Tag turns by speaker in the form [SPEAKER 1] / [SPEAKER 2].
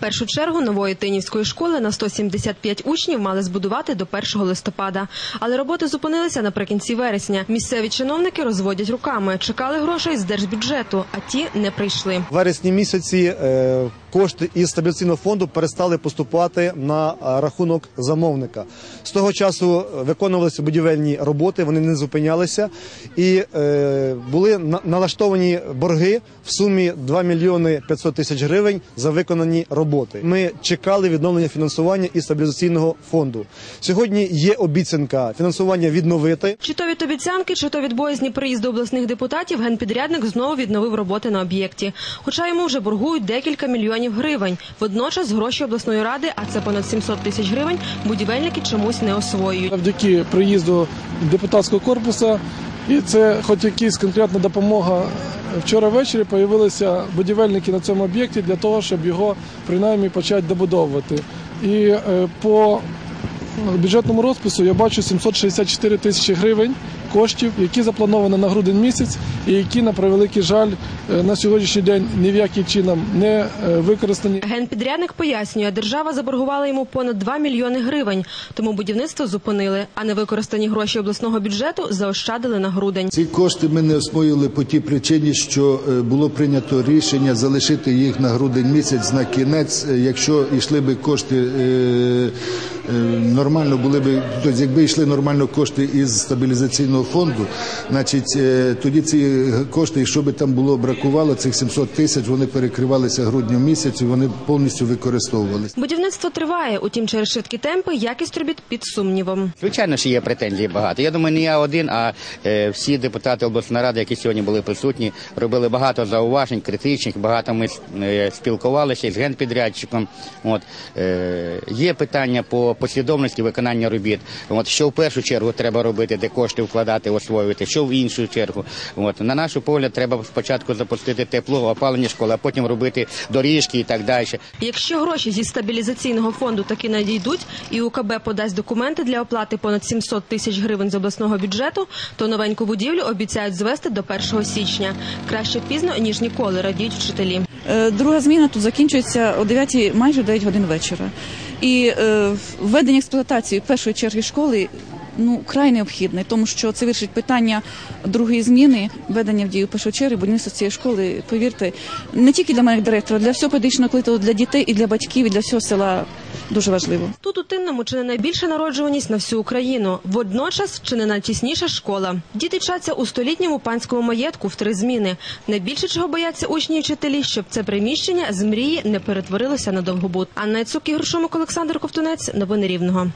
[SPEAKER 1] Першу чергу нової тинівської школи на 175 учнів мали збудувати до 1 листопада. Але роботи зупинилися наприкінці вересня. Місцеві чиновники розводять руками, чекали грошей з держбюджету, а ті не прийшли.
[SPEAKER 2] Вересні місяці е, кошти із стабіляційного фонду перестали поступати на е, рахунок замовника. З того часу виконувалися будівельні роботи, вони не зупинялися і е, були на- налаштовані борги в сумі 2 мільйони 500 тисяч гривень за виконані роботи. Ми чекали відновлення фінансування із стабілізаційного фонду. Сьогодні є обіцянка фінансування відновити.
[SPEAKER 1] Чи то від обіцянки, чи то від боязні приїзду обласних депутатів, генпідрядник знову відновив роботи на об'єкті. Хоча йому вже боргують декілька мільйонів гривень. Водночас гроші обласної ради, а це понад 700 тисяч гривень, будівельники чомусь не освоюють.
[SPEAKER 3] завдяки приїзду депутатського корпусу, і це хоч якась конкретна допомога. Вчора ввечері з'явилися будівельники на цьому об'єкті для того, щоб його принаймні почати добудовувати. І е, по бюджетному розпису я бачу 764 тисячі гривень коштів, які заплановані на грудень місяць, і які, на превеликий жаль, е, на сьогоднішній день ні в який чином не е, використані.
[SPEAKER 1] Генпідрядник пояснює, держава заборгувала йому понад 2 мільйони гривень, тому будівництво зупинили, а невикористані гроші обласного бюджету заощадили на грудень.
[SPEAKER 4] Ці кошти ми не освоїли по тій причині, що е, було прийнято рішення залишити їх на грудень місяць на кінець. Якщо йшли би кошти нормально, були би тобто, якби йшли нормально кошти із стабілізаційного фонду, значить е, тоді ці кошти, якщо би там було бракувало цих 700 тисяч, вони перекривалися грудню місяцю, вони повністю використовувалися.
[SPEAKER 1] Будівництво триває, утім, через швидкі темпи якість робіт під сумнівом.
[SPEAKER 5] Звичайно, що є претензій багато. Я думаю, не я один, а е, всі депутати обласної ради, які сьогодні були присутні, робили багато зауважень, критичних. Багато ми е, спілкувалися з генпідрядчиком. От е, є питання по послідовності виконання робіт. От що в першу чергу треба робити, де кошти вкладати, освоювати, що в іншу чергу. От на нашу погляд, треба спочатку запустити тепло, опалення школи, а потім робити доріжки і так далі.
[SPEAKER 1] Якщо гроші зі стабілізаційного фонду таки надійдуть, і УКБ подасть документи для оплати понад 700 тисяч гривень з обласного бюджету, то новеньку будівлю обіцяють звести до 1 січня. Краще пізно ніж ніколи, радіють вчителі.
[SPEAKER 6] Е, Друга зміна тут закінчується о 9, майже 9 годин вечора. І е, введення експлуатації першої черги школи ну край необхідне, тому що це вирішить питання другої зміни, введення в дію першої черги, будівництва цієї школи. Повірте, не тільки для мене як директора, для всього педагогічного колективу, для дітей і для батьків, і для всього села дуже важливо.
[SPEAKER 1] Тут у Тинному чи не найбільша народжуваність на всю Україну. Водночас чи не найтісніша школа. Діти вчаться у столітньому панському маєтку в три зміни. Найбільше чого бояться учні і вчителі, щоб це приміщення з мрії не перетворилося на довгобут. Анна Цук, Ігор Шумик, Олександр Ковтунець. Новини Рівного.